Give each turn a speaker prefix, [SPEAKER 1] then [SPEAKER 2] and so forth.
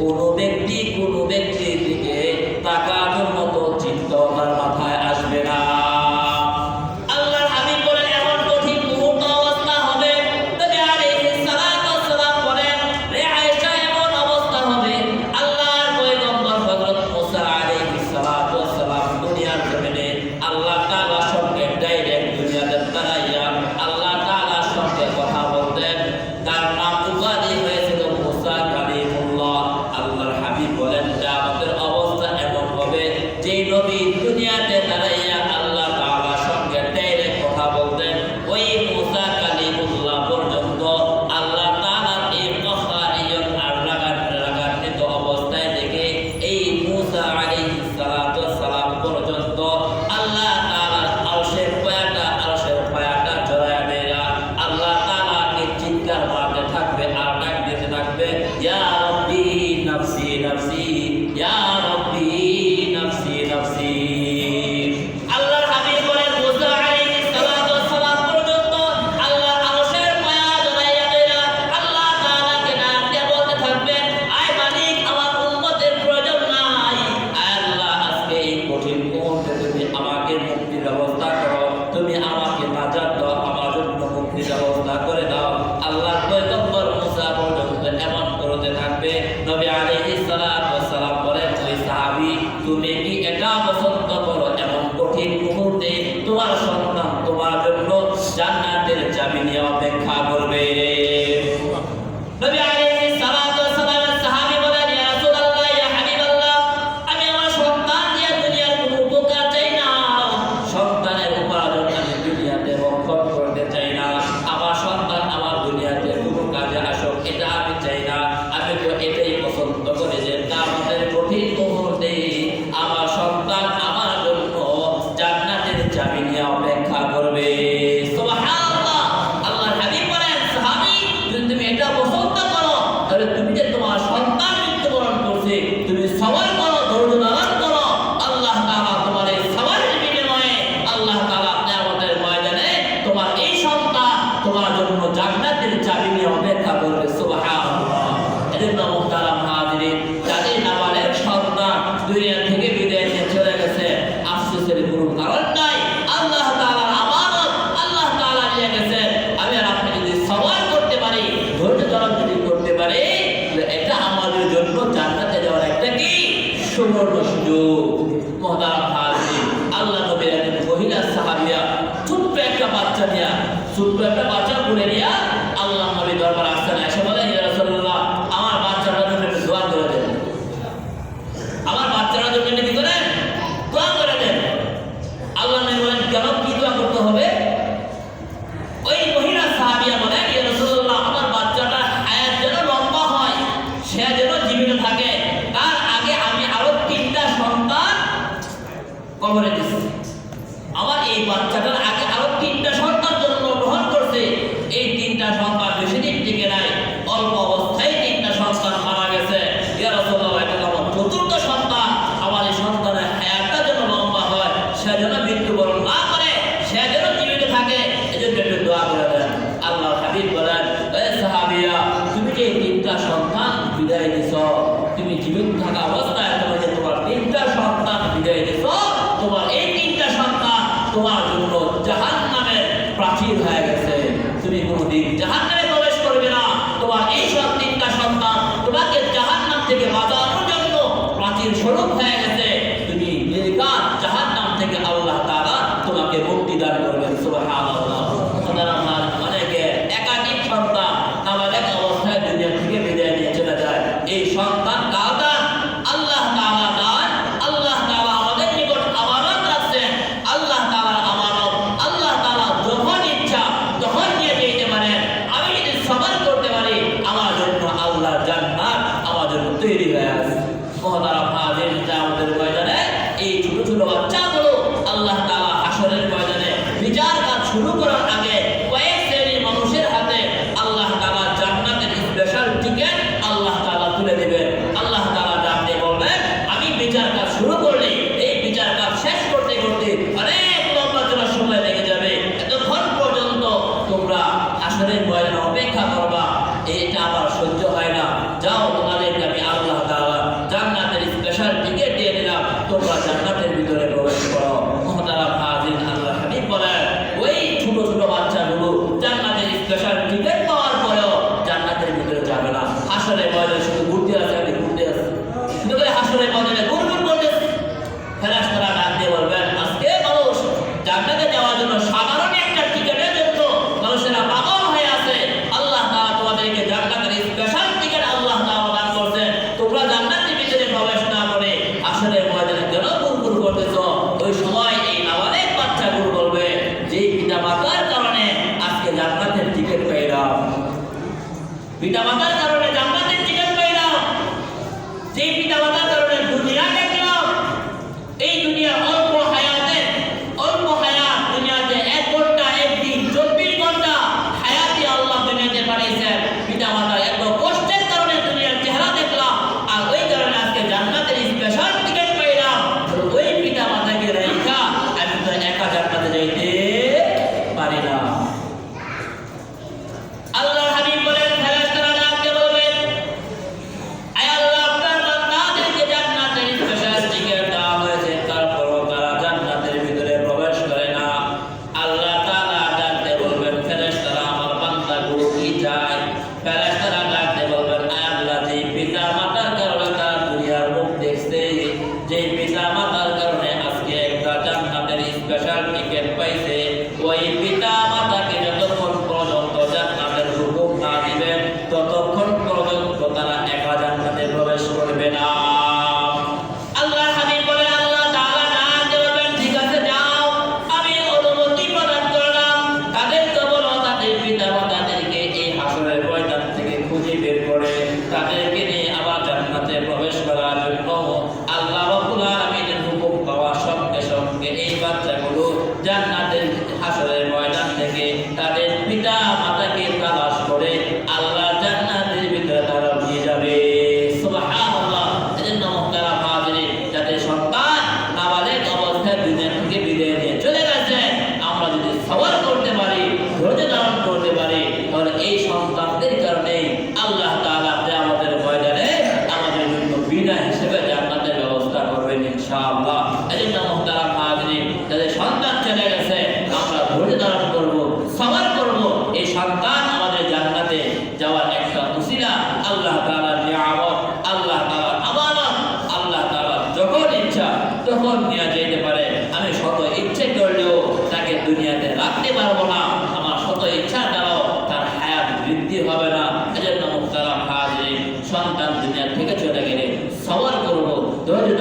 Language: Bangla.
[SPEAKER 1] 보러 那边 সাহাবিয়া ছোট্ট একটা বাচ্চা নিয়া ছোট্ট একটা বাচ্চা করে নিয়া তিনটা সন্তান বেশি দিন টিকে নাই, অল্প অবস্থায় তিনটা সন্তান মারা গেছে। চতুর্থ সন্তান। আমার সন্তানের হায়াতটা যেন লম্বা হয়, সে যেন মৃত্যুবরণ না করে, সে যেন জীবিত থাকে, এজন্য একটু দোয়া করে দেন। আল্লাহ হাবিব বলেন সাহাবিয়া তুমি যে তিনটা সন্তান বিদায় দিছ, তুমি জীবিত থাকা অবস্থায় তোমাকে তোমার তিনটা সন্তান বিদায় দিছ, তোমার এই তিনটা সন্তান তোমার স্বরূপ হয়ে গেছে। আল্লাহ তালা আসরের ময়দানে বিচার কাজ শুরু করার আগে জিজ্ঞাসার টিকিট পাইছে। ওই পিতা যখন নেওয়া যাইতে পারে, আমি শত ইচ্ছে করলেও তাকে দুনিয়াতে রাখতে পারব না। আমার শত ইচ্ছা দ্বারাও তার হায়াত বৃদ্ধি হবে না। এজন্য মুক্তারাম হাজির সন্তান দুনিয়া থেকে চলে গেলে সবার করব, ধৈর্য